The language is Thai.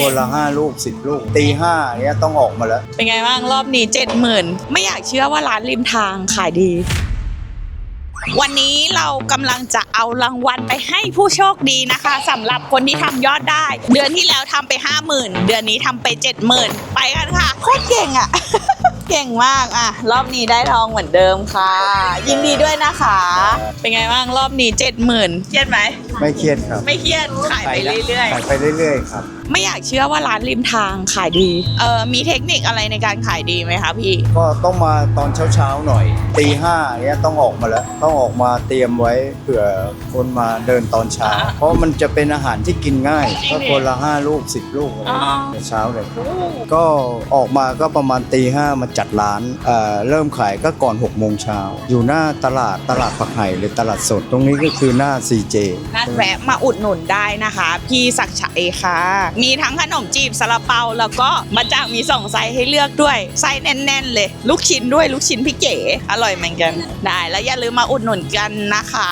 คนละห้าลูกสิบลูกตีห้าเนี้ยต้องออกมาแล้ว เป็นไงบ้างรอบนี้เจ็ดหมื่นไม่อยากเชื่อว่าร้านริมทางขายดี วันนี้เรากำลังจะเอารางวัลไปให้ผู้โชคดีนะคะสำหรับคนที่ทำยอดได้ เดือนที่แล้วทำไป 50,000 เดือนนี้ทำไป 70,000 ไปกันค่ะโคตรเก่งอะเก่งมากอะรอบนี้ได้ทองเหมือนเดิมค่ะ ยินดีด้วยนะคะ เป็นไงบ้างรอบนี้ 70,000เครียดไหมไม่เครียดครับไม่เครียดขายไปเรื่อยๆขายไปเรื่อยๆครับไม่อยากเชื่อว่าร้านริมทางขายดีเออมีเทคนิคอะไรในการขายดีไหมคะพี่ ก็ต้องมาตอนเช้าๆหน่อยตีห้าเนี้ยต้องออกมาแล้ว ต้องออกมาเตรียมไว้เผื่อคนมาเดินตอนเช้าอ่าเพราะมันจะเป็นอาหารที่กินง่ายจริงดิก็คนละห้าลูกสิบลูกอ๋อ ในเช้าเลย ก็ออกมาก็ประมาณตีห้ามาจัดร้านเอ่อเริ่มขายก็ก่อน6กโมงเช้า อยู่หน้าตลาดตลาดผักไห่หรือตลาดสด ตรงนี้ก็คือหน้า CJ นัดแวะมาอุดหนุนได้นะคะ พี่ศักชัยค่ะ มีทั้งขนมจีบซาลาเปาแล้วก็มาจากมีสองไซส์ให้เลือกด้วยไซส์แน่น ๆ เลย ลูกชิ้นด้วยลูกชิ้นพี่เก๋อร่อยเหมือนกันได้แล้วอย่าลืมมาอุดหนุนกันนะคะ